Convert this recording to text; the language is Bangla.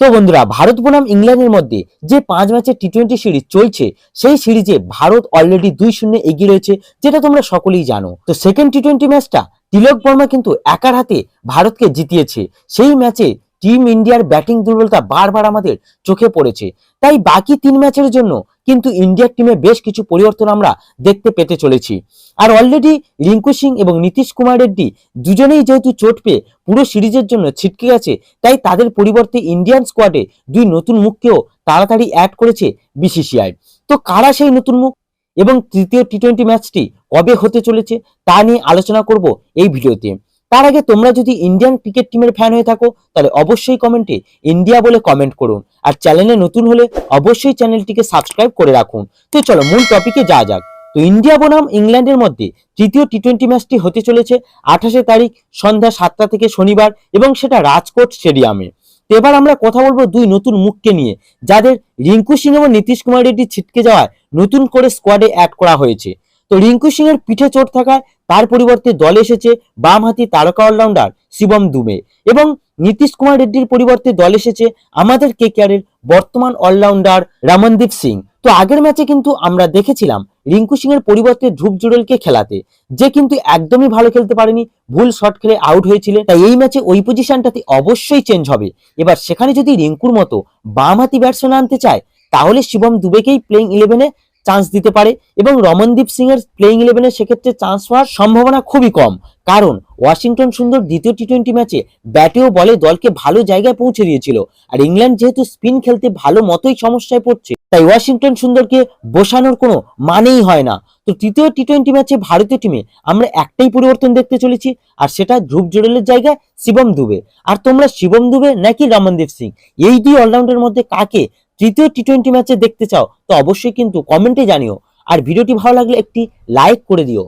তো বন্ধুরা, ভারত বনাম ইংল্যান্ডের মধ্যে যে পাঁচ ম্যাচের টি টোয়েন্টি সিরিজ চলছে, সেই সিরিজে ভারত অলরেডি দুই শূন্য এগিয়ে রয়েছে, যেটা তোমরা সকলেই জানো। তো সেকেন্ড টি টোয়েন্টি ম্যাচটা তিলক বর্মা কিন্তু একার হাতে ভারতকে জিতিয়েছে। সেই ম্যাচে টিম ইন্ডিয়ার ব্যাটিং দুর্বলতা বারবার আমাদের চোখে পড়েছে। তাই বাকি তিন ম্যাচের জন্য কিন্তু ইন্ডিয়ার টিমে বেশ কিছু পরিবর্তন আমরা দেখতে পেতে চলেছি। আর অলরেডি রিঙ্কু সিং এবং নীতিশ কুমার রেড্ডি দুজনেই যেহেতু চোট পেয়ে পুরো সিরিজের জন্য ছিটকে গেছে, তাই তাদের পরিবর্তে ইন্ডিয়ান স্কোয়াডে দুই নতুন মুখকেও তাড়াতাড়ি অ্যাড করেছে বিসিসিআই তো কারা সেই নতুন মুখ? এবং তৃতীয় টি টোয়েন্টি ম্যাচটি কবে হতে চলেছে তা নিয়ে আলোচনা করব এই ভিডিওতে। তার আগে তোমরা যদি ইন্ডিয়ান ক্রিকেট টিমের ফ্যান হয়ে থাকো, তাহলে অবশ্যই কমেন্টে ইন্ডিয়া বলে কমেন্ট করুন। আর চ্যানেলে নতুন হলে অবশ্যই চ্যানেলটিকে সাবস্ক্রাইব করে রাখুন। তো চলো, মূল টপিকে যা যাক। তো ইন্ডিয়া বনাম ইংল্যান্ডের মধ্যে তৃতীয় টি টোয়েন্টি ম্যাচটি হতে চলেছে আঠাশে তারিখ সন্ধ্যা সাতটা থেকে শনিবার এবং সেটা রাজকোট স্টেডিয়ামে এবার আমরা কথা বলব দুই নতুন মুখকে নিয়ে, যাদের রিঙ্কু সিং এবং নীতিশ কুমার রেড্ডি ছিটকে যাওয়ায় নতুন করে স্কোয়াডে অ্যাড করা হয়েছে। তো রিঙ্কু সিং এর পিঠে চোট থাকায় তার পরিবর্তে দলে এসেছে বামহাতি তারকা অলরাউন্ডার শিবম দুবে। এবং নীতিশ কুমার রেড্ডির পরিবর্তে দল এসেছে আমাদের কেকেআরের বর্তমান অলরাউন্ডার রামনদীপ সিং। তো আগের ম্যাচে কিন্তু আমরা দেখেছিলাম রিঙ্কু সিং এর পরিবর্তে ধ্রুব জুড়েলকে খেলাতে। যে কিন্তু একদমই ভালো খেলতে পারেনি, ভুল শট খেলে আউট হয়েছিল তাই এই ম্যাচে ওই পজিশনটাতে অবশ্যই চেঞ্জ হবে। এবার সেখানে যদি রিঙ্কুর মতো বামহাতি ব্যাটসম্যান আনতে চায়, তাহলে শিবম দুবেকেই প্লেইং ইলেভেনে চান্স দিতে পারে এবং রমনদীপ সিং এর প্লেইং ইলেভেনে সেক্ষেত্রে চান্স হওয়ার সম্ভাবনা খুবই কম। কারণ ওয়াশিংটন সুন্দর দ্বিতীয় টি টোয়েন্টি ম্যাচে ব্যাটে ও বলে দলকে ভালো জায়গায় পৌঁছে দিয়েছিল। আর ইংল্যান্ড যেহেতু স্পিন খেলতে ভালো মতোই সমস্যায় পড়ছে, তাই ওয়াশিংটন সুন্দরকে বসানোর কোনো মানেই হয় না। তো তৃতীয় টি টোয়েন্টি ম্যাচে ভারতীয় টিমে আমরা একটাই পরিবর্তন দেখতে চলেছি, আর সেটা ধ্রুব জোরেলের জায়গায় শিবম দুবে। আর তোমরা শিবম দুবে নাকি রমনদীপ সিং? এই দুই অলরাউন্ডের মধ্যে কাকে তৃতীয় টি টোয়েন্টি ম্যাচে দেখতে চাও, তো অবশ্যই কিন্তু কমেন্টে জানিও। আর ভিডিওটি ভালো লাগলে একটি লাইক করে দিও।